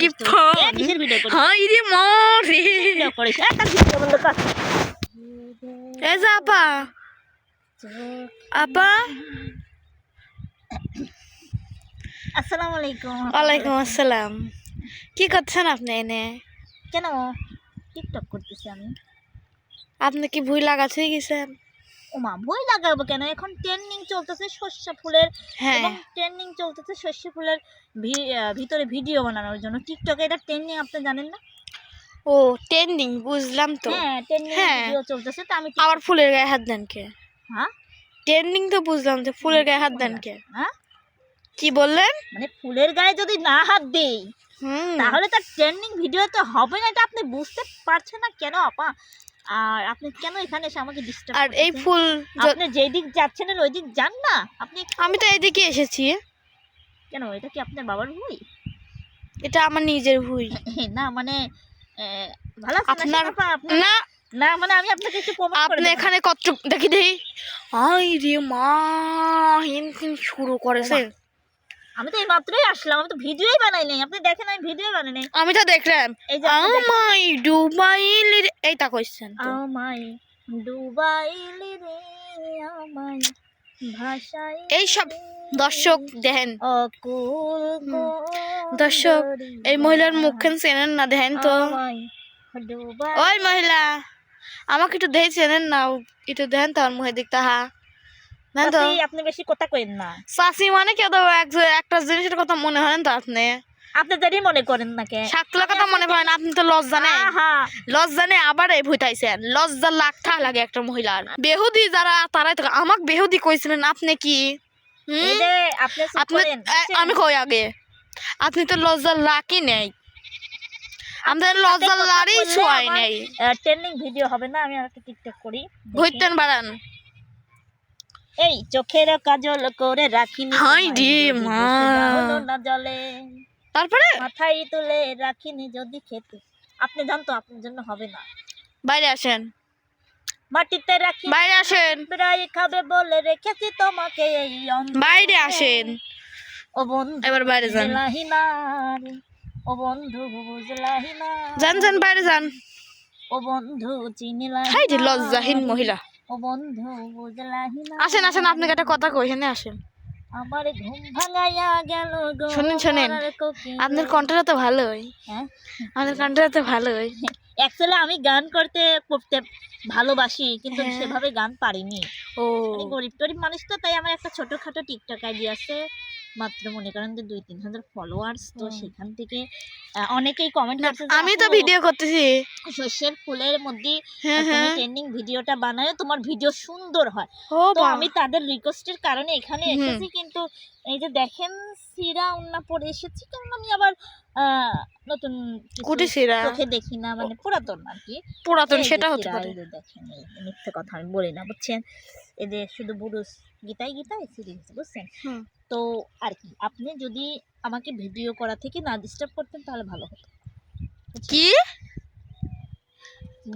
কি ফোন? এ, কিসের ভিডিও করিস? হাই রে মরে। ভিডিও করিস? এ, তার ভিডিও বন্ধ কর। এ যা আপা। আপা। আসসালামু আলাইকুম। ওয়ালাইকুম আসসালাম। কি করছেন আপনি এনে? কেন? টিকটক করতেছি আমি। আপনি কি ভুই লাগাতে গেছেন? ওমা লাগাবো কেন? এখন ট্রেন্ডিং চলতেছে সর্ষে ফুলের হ্যাঁ। এবং ট্রেন্ডিং চলতেছে সর্ষে ফুলের ভিতরে ভিডিও বানানোর জন্য। টিকটকে এটা ট্রেন্ডিং আপনি জানেন না? ও ট্রেন্ডিং বুঝলাম তো। হ্যাঁ ট্রেন্ডিং হ্যাঁ। ভিডিও চলতেছে তো আমি আবার ফুলের গায়ে হাত দেন কে? হ্যাঁ? ট্রেন্ডিং তো বুঝলাম তো ফুলের গায়ে হাত দেন কে। হ্যাঁ? কি বললেন? মানে ফুলের গায়ে যদি না হাত দেই হুম। তাহলে তার ট্রেন্ডিং ভিডিও তো হবে না এটা আপনি বুঝতে পারছেন না কেন আপা? আর আপনি কেন এখানে এসে আমাকে ডিস্টার্ব আর এই ফুল আপনি যেই দিক যাচ্ছেন ওই দিক যান না। আপনি আমি তো এদিকে এসেছি। কেন এটা কি আপনার বাবার ভুই? এটা আমার নিজের ভুই। না মানে ভালো আপনার- না। না মানে আমি আপনাকে একটু প্রমাণ আপনি এখানে কত দেখি দেখি। আই রে মা হিন শুরু করেছে। আমি তো এই মাত্রই আসলাম আমি তো ভিডিওই বানাই নাই। আপনি দেখেন আমি ভিডিও বানাই নাই। আমি তো দেখলাম এই যে। আমাই ডুবাইলি এই তা কইছেন তো। আমায় ডুবাইলি রে আমায় ভাষায় এই সব দর্শক দেখেন। দর্শক, এই মহিলার মুখখান চেনেন না দেখেন তো। ওই মহিলা আমাকে একটু দেখে চেনেন না একটু দেখেন তো আমার মুখে দেখতে হা। চাচি, আপনি বেশি কথা কইেন না। মানে কেউ তো একটা জিনিসের কথা মনে হয় তো আপনি? আপনি মনে করেন না কে। শাকলা কথা মনে হয় না আপনি তো লজ্জা নেই। লজ্জা নেই আবার এই লজ্জা লাগতা লাগে একটা মহিলার। বেহুদি যারা তারাই তো আমাক বেহুদি কইছিলেন আপনি কি? আপনি করেন? আমি কই আগে? আপনি তো লজ্জা লাকি নেই। আমাদের লজ্জা লারই ছোঁয়াই নেই। ট্রেন্ডিং ভিডিও হবে না আমি একটা টিকটক করি। ঘুরতেন বাড়ান। এই চোখের কাজল করে রাখিনি হাই রে মা। না জলে তারপরে? মাথায় তুলে রাখিনি যদি খেতে। আপনি জানতো আপনার জন্য হবে না। বাইরে আসেন। মাটিতে রাখি। বাইরে আসেন। প্রায় খাবে বলে রেখেছি তোমাকে এই। বাইরে আসেন। ও বন্ধু এবার বাইরে যান। ও বন্ধু বুঝলাহি না যান যান বাইরে যান। ও বন্ধু চিনিলাহি হাই রে লজ্জাহীন মহিলা। ও বন্ধু বুঝলাহি না আসেন আসেন আপনাকে একটা কথা কই এখানে আসেন। আমার ঘুম ভাঙাইয়া গেল গো শুনেন শুনেন আপনার কণ্ঠটা তো ভালোই। হ্যাঁ? আপনার কণ্ঠটা তো ভালোই। অ্যাকচুয়ালি আমি গান করতে করতে ভালোবাসি কিন্তু হ্যাঁ। সেভাবে গান পারিনি। ও। আমি গরিব টরিব মানুষ তো তাই আমার একটা ছোটখাটো টিকটক আইডি আছে। মাত্র মনে করেন যে দুই তিন হাজার ফলোয়ার্স তো সেখান থেকে অনেকেই কমেন্ট করছে আমি তো ভিডিও করতেছি। শস্যের ফুলের মধ্যে ট্রেন্ডিং ভিডিওটা বানায় তোমার ভিডিও সুন্দর হয়। তো আমি তাদের রিকোয়েস্টের কারণে এখানে এসেছি কিন্তু এই যে দেখেন সিরা উন্না পরে এসেছি কারণ আমি আবার নতুন কুটি সিরা চোখে দেখি না মানে পুরাতন আর কি। পুরাতন সেটা হতে পারে। দেখেন মিথ্যে কথা আমি বলি না বুঝছেন? যে শুধু বুরুষ গীতাই গীতাই সিরিজ বুঝছেন? তো আর কি আপনি যদি আমাকে ভিডিও করা থেকে না ডিস্টার্ব করতেন তাহলে ভালো হতো। কি?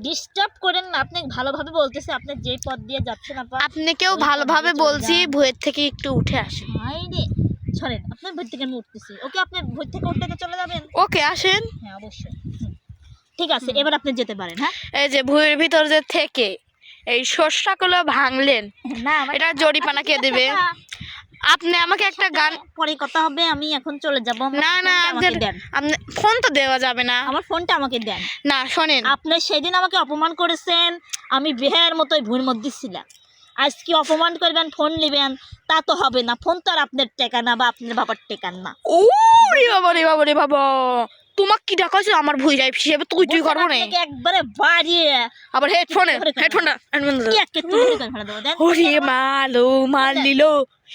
ডিস্টার্ব করেন না আপনি ভালোভাবে বলতেছে আপনি যে পথ দিয়ে যাচ্ছেন আপা আপনি কেউ ভালোভাবে বলছি। ভুয়ের থেকে একটু উঠে আসেন। হাই রে! সরেন আপনার ভোর থেকে আমি উঠতেছি। ওকে আপনি ভোর থেকে উঠতে চলে যাবেন? ওকে আসেন। হ্যাঁ অবশ্যই। ঠিক আছে এবার আপনি যেতে পারেন হ্যাঁ? এই যে ভুঁয়ের ভিতর যে থেকে এই শস্যগুলো ভাঙলেন। না এটা জরিপানা কে দেবে? আপনি আমাকে একটা গান পরে কথা হবে আমি এখন চলে যাব। না না আপনি ফোন তো দেওয়া যাবে না। আমার ফোনটা আমাকে দেন। না শোনেন। আপনি সেদিন আমাকে অপমান করেছেন আমি বেহার মতোই ভুঁর মধ্যে ছিলাম। আজকে অপমান করবেন ফোন নেবেন তা তো হবে না। ফোন তো আর আপনার টেকা না বা আপনার বাবার টেকান না। ও রে বাবা রে বাবা রে বাবা। তোমাক কি ডাকাছে আমার ভুই যাই হিসেবে তুই তুই করব না। একবারে বাড়িয়ে। আবার হেডফোনে? হেডফোনটা ওরে মালো মালিল।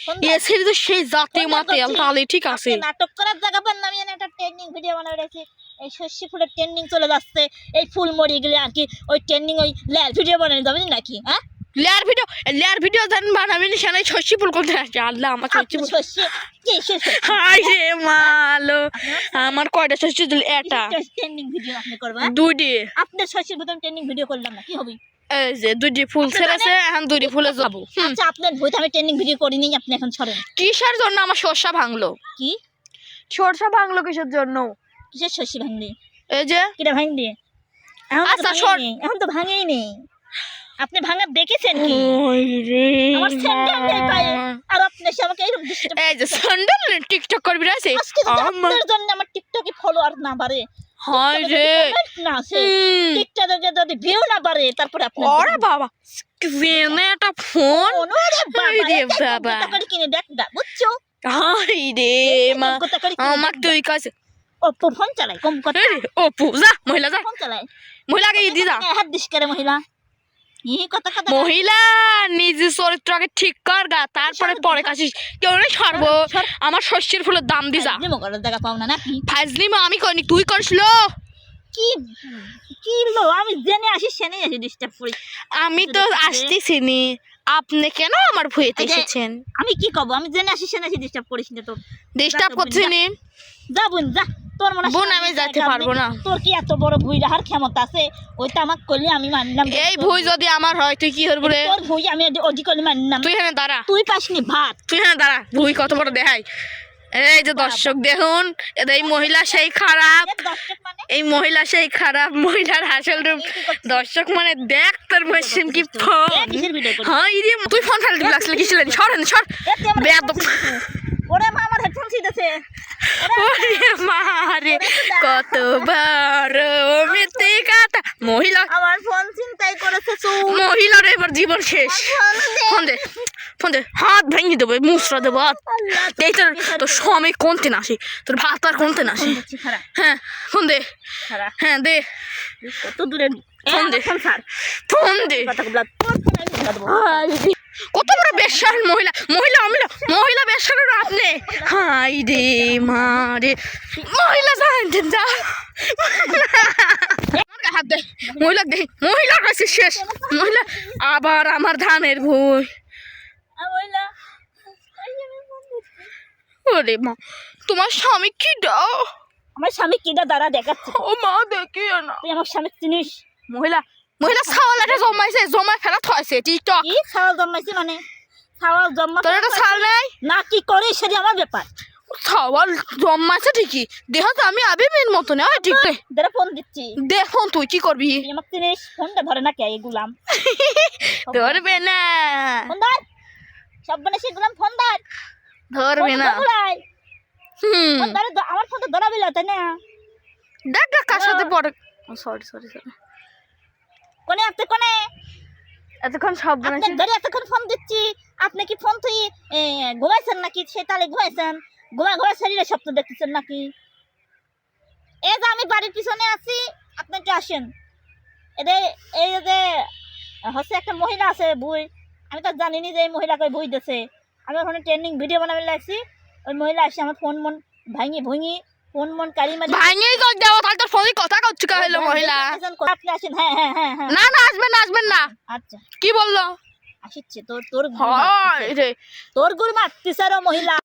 ফোন দেন। এসে তো সেই জাতে মাতে। তাহলে ঠিক আছে। নাটক করার জায়গা পান আমি একটা ট্রেন্ডিং ভিডিও বানাবে রেখেছি। এই শস্য ফুলের ট্রেন্ডিং চলে যাচ্ছে। এই ফুল মরে গেলে আর কি ওই ট্রেন্ডিং ওই ল্যাল ভিডিও বানানো যাবে নাকি হ্যাঁ? লেয়ার ভিডিও লেয়ার ভিডিও বানাবি না সেনাই শস্য ফুল করতে আসছে। আল্লাহ আমার শস্য আপনি ফুল হাই রে মালো। আমার কয়টা শস্য দিল এটা ট্রেন্ডিং ভিডিও আপনি করবেন। দুইটি। আপনার শস্যের ভিতরে ট্রেন্ডিং ভিডিও করলাম না কি হবে? এই যে দুইটি ফুল ছেড়েছে এখন দুইটি ফুলে যাব আচ্ছা আপনার আমি ট্রেন্ডিং ভিডিও করিনি আপনি এখন ছড়েন কিসের জন্য আমার সর্ষা ভাঙলো? কি? সর্ষা ভাঙলো কিসের জন্য? কিসের শশী ভাঙলি? এই যে। কিটা ভাঙলি? এখন তো আচ্ছা। আপনি ভাঙা দেখেছেন কি? আমার স্যান্ডেল নেই পায়ে। আর আপনি এসে আমাকে ডিস্টার্ব এই যে স্যান্ডেল টিকটক করবি আমার আপনার জন্য আমার টিকটকে ফলোয়ার না বাড়ে হায় রে। না টিকটকে যদি ভিউ না বাড়ে তারপরে আপনি ওরে বাবা স্ক্রিনে একটা ফোন ওরে বাবা রে বাবা। করে কিনে দেখ না বুঝছ? হাই রে মা কিনে তুই কাছে না। অপো ফোন চালায় কম কথা অপু যা মহিলা যা। ফোন চালায়। মহিলাকে দি যা। হাত দিস করে মহিলা। মহিলা নিজের চরিত্রকে ঠিক কর গা তারপরে পরে কাছিস কেউ নেই সর্ব। আমার শস্যের ফুলের দাম দি যা পাও না ফাজলি মা আমি করিনি তুই করছিল কি কি আমি জেনে আসি সেনে আসি ডিস্টার্ব করি। আমি তো আসতেছি নি আপনি কেন আমার ভুয়েতে এসেছেন? আমি কি কব? আমি জেনে আসি সেনে আসি ডিস্টার্ব করিস না তো। ডিস্টার্ব তো করছি নি যা বোন যা। তোর মনে বোন, আমি যাইতে পারব না। তোর কি এত বড় ভুই? রাখার ক্ষমতা আছে ওইটা আমাকে করলে আমি মানলাম। এই ভুই যদি আমার হয় তুই কি করবি রে? তোর ভুই আমি ওদি করলে মানলাম। তুই এখানে দাঁড়া। তুই পাসনি ভাত। তুই দাঁড়া। ভুই কত বড় দেখাই। এই যে দর্শক দেখুন এই মহিলা সেই খারাপ। মানে? এই মহিলা সেই খারাপ মহিলার হাসল রূপ। দর্শক মানে দেখ তোর মেশিন কি ফোন? হ্যাঁ ইরে তুই ফোন ফেলে দিবি আসলে কি ছিলেন সরেন সর। বেয়াদব। ওরে মা আমার হেডফোন ছিঁড়েছে। ওরে মারে কতবার মিথ্যে কথা। মহিলা আমার ফোন চিন্তাই করেছে মহিলার এবার জীবন শেষ। ফোন দে। ফোন দে হাত ভেঙে দেবো মুসরা দেবো হাত। এই তোর তোর স্বামী কোনতে না আসি? তোর ভাত আর কোনতে না আসি? হ্যাঁ ফোন দে। হ্যাঁ দে। কত দূরে ফোন দে। ফোন ছাড় ফোন দে। কত বড় বেশ্যার মহিলা। মহিলা মহিলা মহিলা বেশ্যার আপনি। হাই রে মারে মহিলা জানতেন যা হাত দে মহিলা দে মহিলার কাছে শেষ। মহিলা আবার আমার ধানের ভুই। ওরে মা তোমার স্বামী কি দাও আমার স্বামী কিটা দ্বারা দেখাচ্ছে। ও মা দেখি না। তুই আমার স্বামী চিনিস? মহিলা মহিলা ছাওয়াল একটা জমাইছে জমাই ফেলা থয়েছে টিকটক কি ছাওয়াল জন্মাইছি মানে। ছাওয়াল জন্মা তোর একটা ছাল নাই? না কি করে সেটা আমার ব্যাপার ছাওয়াল জমাইছে ঠিকই। দেহ তো আমি আবি মেন মতো না ঠিক দাঁড়া ফোন দিচ্ছি। দেখুন তুই কি করবি আমার চিনিস ফোনটা ধরে না কে গুলাম। ধরবে না। ফোন ধর সব মানে সে গুলাম ফোন ধর ধরবে না। হুম। ফোন আমার ফোনটা ধরাবি না তাই না দেখ দেখ কার সাথে পড়ে সরি সরি সরি কোনে আপনি কোনে? এতক্ষণ সব আপনি ধরে এতক্ষণ ফোন দিচ্ছি। আপনি কি ফোন তুই ঘুমাইছেন নাকি? সে তালে ঘুমাইছেন। ঘুমায় ঘুমায় শরীরে স্বপ্ন দেখতেছেন নাকি? এই যে আমি বাড়ির পিছনে আছি আপনি একটু আসেন। এদের এই যে হচ্ছে একটা মহিলা আছে বই। আমি তো জানিনি যে এই মহিলাকে বই দিছে। আমি ওখানে ট্রেন্ডিং ভিডিও বানাবে লাগছি। ওই মহিলা আসে আমার ফোন মন ভাঙি ভুঙি। ফোন মন কালি মারি ভাঙে কর দেওয়া তাহলে তোর ফোনে কথা করছি কা হলো মহিলা আপনি আসেন হ্যাঁ হ্যাঁ হ্যাঁ হ্যাঁ না না আসবেন না আসবেন না আচ্ছা কি বলল আসিচ্ছে তোর তোর গুরু হয় মারতিছে। রে তোর গুরু মারতিছে রে মহিলা